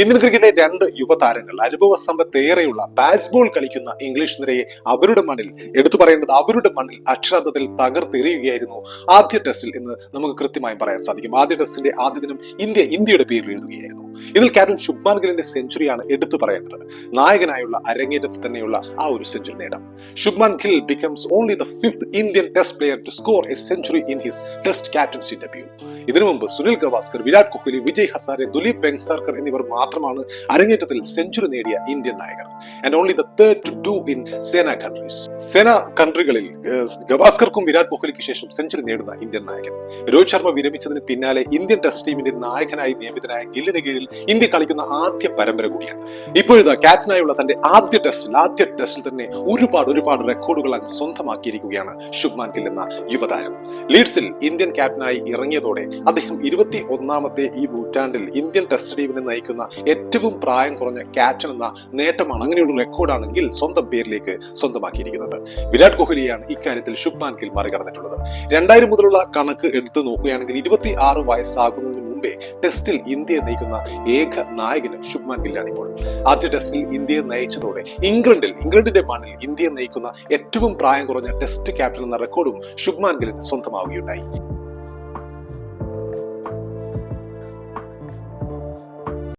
Indian ക്രിക്കറ്റിലെ രണ്ട് യുവതാരങ്ങൾ അനുഭവ സമ്പത്തേറെയുള്ള ബാസ്ബോൾ കളിക്കുന്ന ഇംഗ്ലീഷ് നിരയെ അവരുടെ മണ്ണിൽ എടുത്തു പറയേണ്ടത് അവരുടെ മണ്ണിൽ അക്ഷരാർത്ഥത്തിൽ തകർത്തെറിയുകയായിരുന്നു. ആദ്യ ടെസ്റ്റിൽ എന്ന് നമുക്ക് കൃത്യമായും പറയാൻ സാധിക്കും. ആദ്യ ടെസ്റ്റിന്റെ ആദ്യ ദിനം ഇന്ത്യ ഇന്ത്യയുടെ പേരിൽ എഴുതുകയായിരുന്നു. ഇതിൽ ക്യാപ്റ്റൻ ശുഭ്മാൻ ഗില്ലിന്റെ സെഞ്ചുറിയാണ് എടുത്തു പറയേണ്ടത്. നായകനായുള്ള അരങ്ങേറ്റത്തിൽ തന്നെയുള്ള ആ ഒരു സെഞ്ചുറി നേടാം. Shubman Gill becomes only the fifth Indian test player to score a century in his test captaincy debut ഇതിനു മുമ്പ് സുനിൽ ഗവാസ്കർ വിരാട് കോഹ്ലി വിജയ് ഹസാരെ ദുലീപ് ബെങ്സാർക്കർ എന്നിവർ മാത്രമാണ് അരങ്ങേറ്റത്തിൽ സെഞ്ചുറി നേടിയ Indian നായകർ. And only the third to do in SENA countries SENA കൺട്രികളിൽ ഗവാസ്കർക്കും Virat കോഹ്ലിക്ക് ശേഷം century നേടുന്ന Indian നായകൻ. രോഹിത് ശർമ്മ വിരമിച്ചതിന് പിന്നാലെ ഇന്ത്യൻ ടെസ്റ്റ് ടീമിന്റെ നായകനായി നിയമിതനായ ഗില്ലിന് കീഴിൽ ഇന്ത്യ കളിക്കുന്ന ആദ്യ പരമ്പര കൂടിയാണ്. ഇപ്പോഴത്തെ ക്യാപ്റ്റനായുള്ള തന്റെ ആദ്യ ടെസ്റ്റിൽ ആദ്യ ടെസ്റ്റിൽ തന്നെ ഒരുപാട് ഒരുപാട് റെക്കോർഡുകൾ അങ്ങ് സ്വന്തമാക്കിയിരിക്കുകയാണ് ശുഭ്മാൻ ഗിൽ എന്ന യുവതാരം. ലീഡ്സിൽ ഇന്ത്യൻ ക്യാപ്റ്റനായി ഇറങ്ങിയതോടെ അദ്ദേഹം ഇരുപത്തി ഒന്നാമത്തെ ഈ നൂറ്റാണ്ടിൽ ഇന്ത്യൻ ടെസ്റ്റ് ടീമിനെ നയിക്കുന്ന ഏറ്റവും പ്രായം കുറഞ്ഞ ക്യാപ്റ്റൻ എന്ന നേട്ടമാണ് അങ്ങനെയുള്ള റെക്കോർഡാണ് ഗിൽ സ്വന്തം പേരിലേക്ക് സ്വന്തമാക്കിയിരിക്കുന്നത്. വിരാട് കോഹ്ലിയാണ് ഇക്കാര്യത്തിൽ ശുഭ്മാൻ ഗിൽ മറികടന്നിട്ടുള്ളത്. രണ്ടായിരം മുതലുള്ള കണക്ക് എടുത്തു നോക്കുകയാണെങ്കിൽ ഇരുപത്തി ആറ് വയസ്സാകുന്നതിന് മുമ്പേ ടെസ്റ്റിൽ ഇന്ത്യയെ നയിക്കുന്ന ഏക നായകനും ശുഭ്മാൻ ഗില്ലാണ് ഇപ്പോൾ. ആദ്യ ടെസ്റ്റിൽ ഇന്ത്യയെ നയിച്ചതോടെ ഇംഗ്ലണ്ടിൽ ഇംഗ്ലണ്ടിന്റെ മണ്ണിൽ ഇന്ത്യയെ നയിക്കുന്ന ഏറ്റവും പ്രായം കുറഞ്ഞ ടെസ്റ്റ് ക്യാപ്റ്റൻ എന്ന റെക്കോർഡും ശുഭ്മാൻ ഗില്ലിന് സ്വന്തമാവുകയുണ്ടായി.